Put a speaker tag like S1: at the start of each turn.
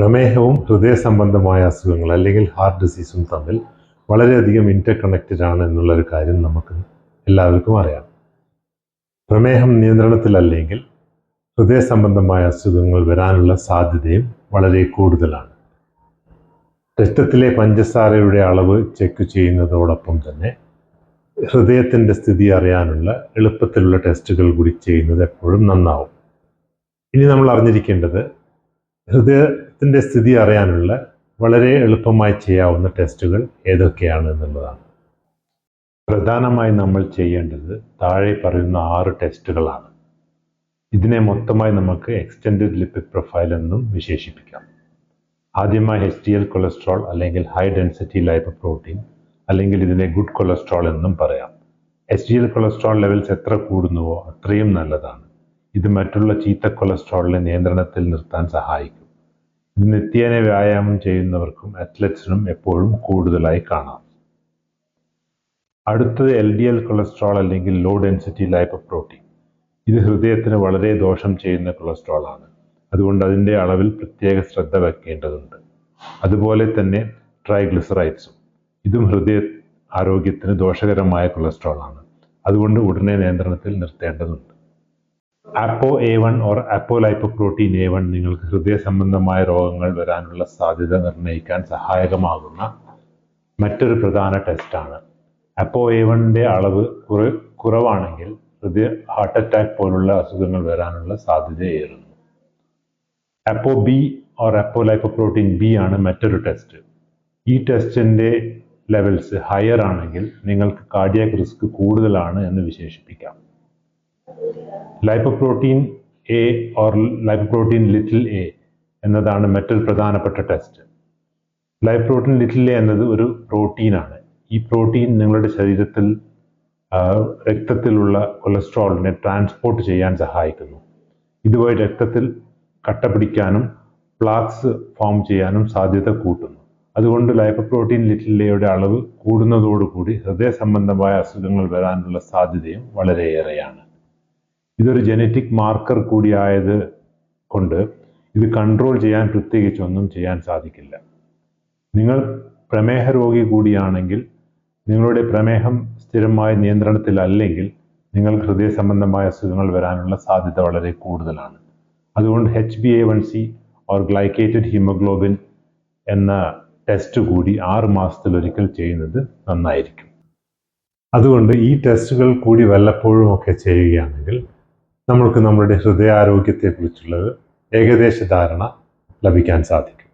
S1: പ്രമേഹവും ഹൃദയ സംബന്ധമായ അസുഖങ്ങൾ അല്ലെങ്കിൽ ഹാർട്ട് ഡിസീസും തമ്മിൽ വളരെയധികം ഇന്റർ കണക്റ്റഡ് ആണ് എന്നുള്ളൊരു കാര്യം നമുക്ക് എല്ലാവർക്കും അറിയാം. പ്രമേഹം നിയന്ത്രണത്തിലല്ലെങ്കിൽ ഹൃദയ സംബന്ധമായ അസുഖങ്ങൾ വരാനുള്ള സാധ്യതയും വളരെ കൂടുതലാണ്. രക്തത്തിലെ പഞ്ചസാരയുടെ അളവ് ചെക്ക് ചെയ്യുന്നതോടൊപ്പം തന്നെ ഹൃദയത്തിന്റെ സ്ഥിതി അറിയാനുള്ള എളുപ്പത്തിലുള്ള ടെസ്റ്റുകൾ കൂടി ചെയ്യുന്നത് എപ്പോഴും നന്നാവും. ഇനി നമ്മൾ അറിഞ്ഞിരിക്കേണ്ടത് ഹൃദയത്തിന്റെ സ്ഥിതി അറിയാനുള്ള വളരെ എളുപ്പമായി ചെയ്യാവുന്ന ടെസ്റ്റുകൾ ഏതൊക്കെയാണ് എന്നുള്ളതാണ്. പ്രധാനമായി നമ്മൾ ചെയ്യേണ്ടത് താഴെ പറയുന്ന ആറ് ടെസ്റ്റുകളാണ്. ഇതിനെ മൊത്തമായി നമുക്ക് എക്സ്റ്റെൻഡഡ് ലിപ്പിഡ് പ്രൊഫൈൽ എന്നും വിശേഷിപ്പിക്കാം. ആദ്യമായി എച്ച് ഡി എൽ കൊളസ്ട്രോൾ അല്ലെങ്കിൽ ഹൈ ഡെൻസിറ്റി ലൈപ്പോപ്രോട്ടീൻ അല്ലെങ്കിൽ ഇതിനെ ഗുഡ് കൊളസ്ട്രോൾ എന്നും പറയാം. H D L cholesterol levels എത്ര കൂടുന്നുവോ അത്രയും നല്ലതാണ്. ഇത് മറ്റുള്ള ചീത്ത കൊളസ്ട്രോളിനെ നിയന്ത്രണത്തിൽ നിർത്താൻ സഹായിക്കും. ഇത് നിത്യേന വ്യായാമം ചെയ്യുന്നവർക്കും അത്ലറ്റ്സിനും എപ്പോഴും കൂടുതലായി കാണാം. അടുത്തത് എൽ ഡി എൽ കൊളസ്ട്രോൾ അല്ലെങ്കിൽ ലോ ഡെൻസിറ്റി ലൈപ്പോപ്രോട്ടീൻ ഇത് ഹൃദയത്തിന് വളരെ ദോഷം ചെയ്യുന്ന കൊളസ്ട്രോൾ ആണ്. അതുകൊണ്ട് അതിന്റെ അളവിൽ പ്രത്യേക ശ്രദ്ധ വെക്കേണ്ടതുണ്ട്. അതുപോലെ തന്നെ ട്രൈഗ്ലിസറൈഡ്സും. ഇതും ഹൃദയ ആരോഗ്യത്തിന് ദോഷകരമായ കൊളസ്ട്രോൾ ആണ്. അതുകൊണ്ട് ഉടനെ നിയന്ത്രണത്തിൽ നിർത്തേണ്ടതുണ്ട്. Apo A one or apo lipoprotein A one നിങ്ങൾക്ക് ഹൃദയ സംബന്ധമായ രോഗങ്ങൾ വരാനുള്ള സാധ്യത നിർണയിക്കാൻ സഹായകമാകുന്ന മറ്റൊരു പ്രധാന ടെസ്റ്റാണ് അപ്പോ എ വണ്ണിന്റെ അളവ് കുറ കുറവാണെങ്കിൽ ഹൃദയ ഹാർട്ട് അറ്റാക്ക് പോലുള്ള അസുഖങ്ങൾ വരാനുള്ള സാധ്യതയേറുന്നു apo B or apo lipoprotein B ആണ് മറ്റൊരു ടെസ്റ്റ് ഈ ടെസ്റ്റിന്റെ ലെവൽസ് ഹയർ ആണെങ്കിൽ നിങ്ങൾക്ക് കാർഡിയാക് റിസ്ക് കൂടുതലാണ് എന്ന് വിശേഷിപ്പിക്കാം. Lipoprotein A or lipoprotein little A എന്നതാണ് മറ്റൊരു പ്രധാനപ്പെട്ട ടെസ്റ്റ് ലൈപ്പോപ്രോട്ടീൻ ലിറ്റിൽ എ എന്നത് ഒരു പ്രോട്ടീനാണ് ഈ പ്രോട്ടീൻ നിങ്ങളുടെ ശരീരത്തിൽ രക്തത്തിലുള്ള കൊളസ്ട്രോളിനെ ട്രാൻസ്പോർട്ട് ചെയ്യാൻ സഹായിക്കുന്നു. ഇതുവഴി രക്തത്തിൽ കട്ട പിടിക്കാനും പ്ലാക്സ് ഫോം ചെയ്യാനും സാധ്യത കൂട്ടുന്നു. അതുകൊണ്ട് ലൈപ്പോപ്രോട്ടീൻ ലിറ്റിലയുടെ അളവ് കൂടുന്നതോടുകൂടി ഹൃദയ സംബന്ധമായ അസുഖങ്ങൾ വരാനുള്ള സാധ്യതയും വളരെയേറെയാണ്. ഇതൊരു ജനറ്റിക് മാർക്കർ കൂടിയായത് കൊണ്ട് ഇത് കൺട്രോൾ ചെയ്യാൻ പ്രത്യേകിച്ച് ഒന്നും ചെയ്യാൻ സാധിക്കില്ല. നിങ്ങൾ പ്രമേഹ രോഗി കൂടിയാണെങ്കിൽ നിങ്ങളുടെ പ്രമേഹം സ്ഥിരമായ നിയന്ത്രണത്തിലല്ലെങ്കിൽ നിങ്ങൾക്ക് ഹൃദയ സംബന്ധമായ അസുഖങ്ങൾ വരാനുള്ള സാധ്യത വളരെ കൂടുതലാണ്. അതുകൊണ്ട് H B A one C or glycated haemoglobin എന്ന ടെസ്റ്റ് കൂടി ആറ് മാസത്തിലൊരിക്കൽ ചെയ്യുന്നത് നന്നായിരിക്കും. അതുകൊണ്ട് ഈ ടെസ്റ്റുകൾ കൂടി വല്ലപ്പോഴും ഒക്കെ ചെയ്യുകയാണെങ്കിൽ നമ്മൾക്ക് നമ്മുടെ ഹൃദയാരോഗ്യത്തെക്കുറിച്ചുള്ളത് ഏകദേശ ധാരണ ലഭിക്കാൻ സാധിക്കും.